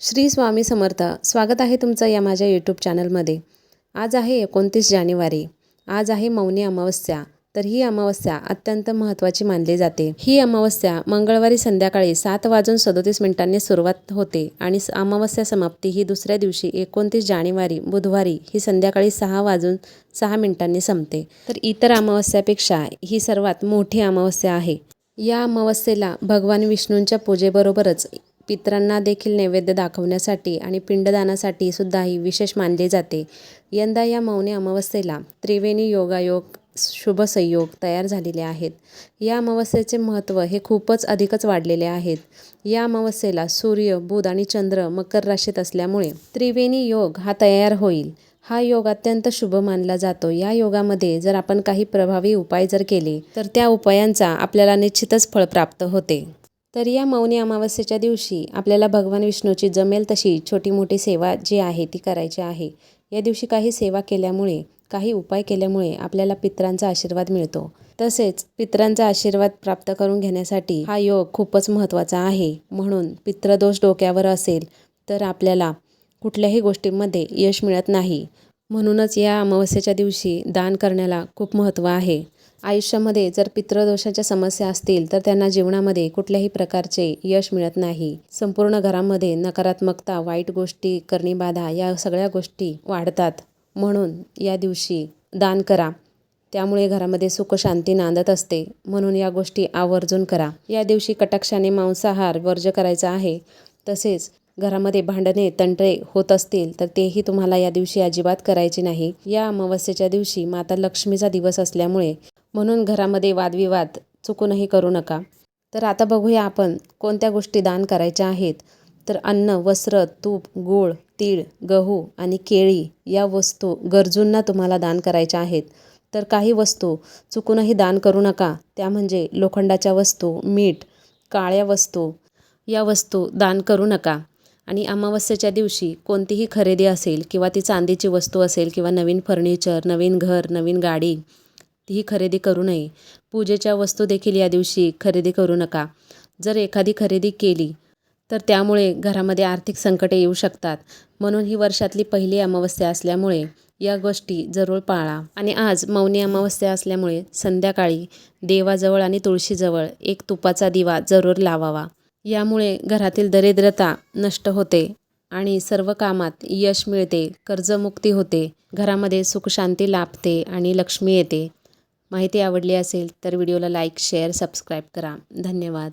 श्री स्वामी समर्थ. स्वागत आहे तुमचं या माझ्या यूट्यूब चॅनलमध्ये आज आहे एकोणतीस जानेवारी. आज आहे मौनी अमावस्या. तर ही अमावस्या अत्यंत महत्त्वाची मानली जाते. ही अमावस्या मंगळवारी संध्याकाळी सात वाजून सदोतीस मिनिटांनी सुरुवात होते आणि अमावस्या समाप्ती ही दुसऱ्या दिवशी एकोणतीस जानेवारी बुधवारी ही संध्याकाळी सहा वाजून सहा मिनिटांनी संपते. तर इतर अमावस्यापेक्षा ही सर्वात मोठी अमावस्या आहे. या अमावस्येला भगवान विष्णूंच्या पूजेबरोबरच पितरांना देखील नैवेद्य दाखवण्यासाठी आणि पिंडदानासाठी सुद्धा ही विशेष मानली जाते. यंदा या मौनी अमावस्येला त्रिवेणी योगायोग शुभ संयोग तयार झालेले आहेत. या अमावस्येचे महत्त्व हे खूपच अधिकच वाढलेले आहेत. या अमावस्येला सूर्य बुध आणि चंद्र मकर राशीत असल्यामुळे त्रिवेणी योग हा तयार होईल. हा योग अत्यंत शुभ मानला जातो. या योगामध्ये जर आपण काही प्रभावी उपाय जर केले तर त्या उपायांचा आपल्याला निश्चितच फळ प्राप्त होते. तर या मौनी अमावस्येच्या दिवशी आपल्याला भगवान विष्णूची जमेल तशी छोटी मोठी सेवा जी आहे ती करायची आहे. या दिवशी काही सेवा केल्यामुळे काही उपाय केल्यामुळे आपल्याला पितरांचा आशीर्वाद मिळतो. तसेच पितरांचा आशीर्वाद प्राप्त करून घेण्यासाठी हा योग खूपच महत्त्वाचा आहे. म्हणून पित्रदोष डोक्यावर असेल तर आपल्याला कुठल्याही गोष्टींमध्ये यश मिळत नाही. म्हणूनच या अमावस्येच्या दिवशी दान करण्याला खूप महत्त्व आहे. आयुष्यामध्ये जर पितृदोषाच्या समस्या असतील तर त्यांना जीवनामध्ये कुठल्याही प्रकारचे यश मिळत नाही. संपूर्ण घरामध्ये नकारात्मकता वाईट गोष्टी करणीबाधा या सगळ्या गोष्टी वाढतात. म्हणून या दिवशी दान करा. त्यामुळे घरामध्ये सुख शांती नांदत असते. म्हणून या गोष्टी आवर्जून करा. या दिवशी कटाक्षाने मांसाहार वर्ज करायचा आहे. तसेच घरामध्ये भांडणे तंटे होत असतील तर तेही तुम्हाला या दिवशी अजिबात करायचे नाही. या अमावस्येच्या दिवशी माता लक्ष्मीचा दिवस असल्यामुळे म्हणून घरामध्ये वादविवाद चुकूनही करू नका. तर आता बघूया आपण कोणत्या गोष्टी दान करायच्या आहेत. तर अन्न वस्त्र तूप गूळ तीळ गहू आणि केळी या वस्तू गरजूंना तुम्हाला दान करायच्या आहेत. तर काही वस्तू चुकूनही दान करू नका. त्या म्हणजे लोखंडाच्या वस्तू मीठ काळ्या वस्तू या वस्तू दान करू नका. आणि अमावस्येच्या दिवशी कोणतीही खरेदी असेल किंवा ती चांदीची वस्तू असेल किंवा नवीन फर्निचर नवीन घर नवीन गाडी ही खरेदी करू नये. पूजेच्या वस्तू देखील या दिवशी खरेदी करू नका. जर एखादी खरेदी केली तर त्यामुळे घरामध्ये आर्थिक संकटे येऊ शकतात. म्हणून ही वर्षातली पहिली अमावस्या असल्यामुळे या गोष्टी जरूर पाळा. आणि आज मौनी अमावस्या असल्यामुळे संध्याकाळी देवाजवळ आणि तुळशीजवळ एक तुपाचा दिवा जरूर लावावा. यामुळे घरातील दरिद्रता नष्ट होते आणि सर्व कामात यश मिळते कर्जमुक्ती होते घरामध्ये सुखशांती लाभते आणि लक्ष्मी येते. माहिती आवडली असेल तर व्हिडिओला लाईक शेअर सबस्क्राईब करा. धन्यवाद.